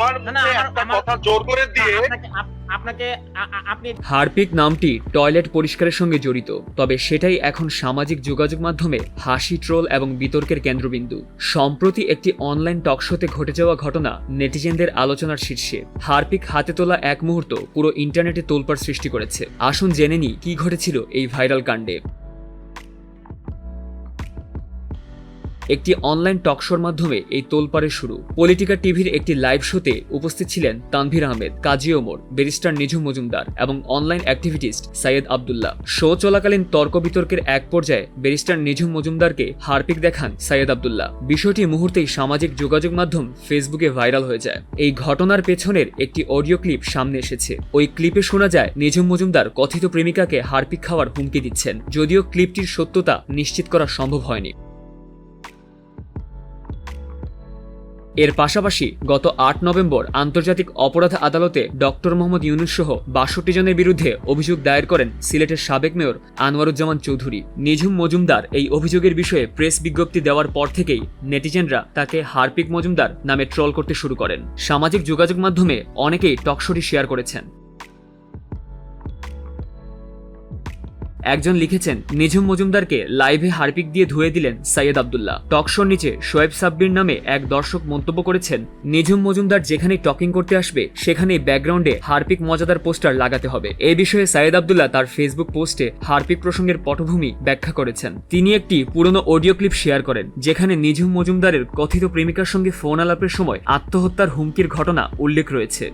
আমার মুখে একটা কথা জোর করে দিয়ে আপনাকে আপনি হারপিক নামটি টয়লেট পরিষ্কারের সঙ্গে জড়িত তবে সেটাই এখন সামাজিক যোগাযোগ মাধ্যমে হাসি ট্রোল এবং বিতর্কের কেন্দ্রবিন্দু। সম্প্রতি একটি অনলাইন টকশোতে ঘটে যাওয়া ঘটনা নেটিজেনদের আলোচনার শীর্ষে। হারপিক হাতে তোলা এক মুহূর্ত পুরো ইন্টারনেটে তোলপাড় সৃষ্টি করেছে। আসুন জেনে নিই কি ঘটেছিল এই ভাইরাল কাণ্ডে। একটি অনলাইন টকশোর মাধ্যমে এই তোলপাড়ের শুরু। পলিটিকা টিভির একটি লাইভ শোতে উপস্থিত ছিলেন তানভীর আহমেদ, কাজী ওমর ব্যারিস্টার নিঝুম মজুমদার এবং online activist Sayeed Abdullah. Show চলাকালীন তর্ক বিতর্কের এক পর্যায়ে ব্যারিস্টার নিঝুম মজুমদারকে হারপিক দেখান সাইয়েদ আবদুল্লাহ। বিষয়টি মুহূর্তেই সামাজিক যোগাযোগ মাধ্যম ফেসবুকে ভাইরাল হয়ে যায়। এই ঘটনার পেছনের একটি অডিও ক্লিপ সামনে এসেছে। ওই ক্লিপে শোনা যায় নিঝুম মজুমদার কথিত প্রেমিকাকে হারপিক খাওয়ার হুমকি দিচ্ছেন। যদিও ক্লিপটির সত্যতা নিশ্চিত করা সম্ভব হয়নি। এর পাশাপাশি গত আট নভেম্বর আন্তর্জাতিক অপরাধ আদালতে ডক্টর মোহাম্মদ ইউনুস সহ বাষট্টি জনের বিরুদ্ধে অভিযোগ দায়ের করেন সিলেটের সাবেক মেয়র আনোয়ারুজ্জামান চৌধুরী। নিঝুম মজুমদার এই অভিযোগের বিষয়ে প্রেস বিজ্ঞপ্তি দেওয়ার পর থেকেই নেটিজেনরা তাকে হারপিক মজুমদার নামে ট্রল করতে শুরু করেন। সামাজিক যোগাযোগ মাধ্যমে অনেকেই টকশোটি শেয়ার করেছেন। একজন লিখেছেন, নিঝুম মজুমদারকে লাইভে হারপিক দিয়ে ধুয়ে দিলেন সাইয়েদ আবদুল্লাহ। টকশোর নিচে শোয়েব সাব্বির নামে এক দর্শক মন্তব্য করেছেন, নিঝুম মজুমদার যেখানে টকিং করতে আসবে, সেখানেই ব্যাকগ্রাউন্ডে হারপিক মজাদার পোস্টার লাগাতে হবে। এই বিষয়ে সাইয়েদ আবদুল্লাহ তার ফেসবুক পোস্টে হারপিক প্রসঙ্গের পটভূমি ব্যাখ্যা করেছেন। তিনি একটি পুরনো অডিও ক্লিপ শেয়ার করেন, যেখানে নিঝুম মজুমদারের কথিত প্রেমিকার সঙ্গে ফোন আলাপের সময় আত্মহত্যার হুমকির ঘটনা উল্লেখ রয়েছে।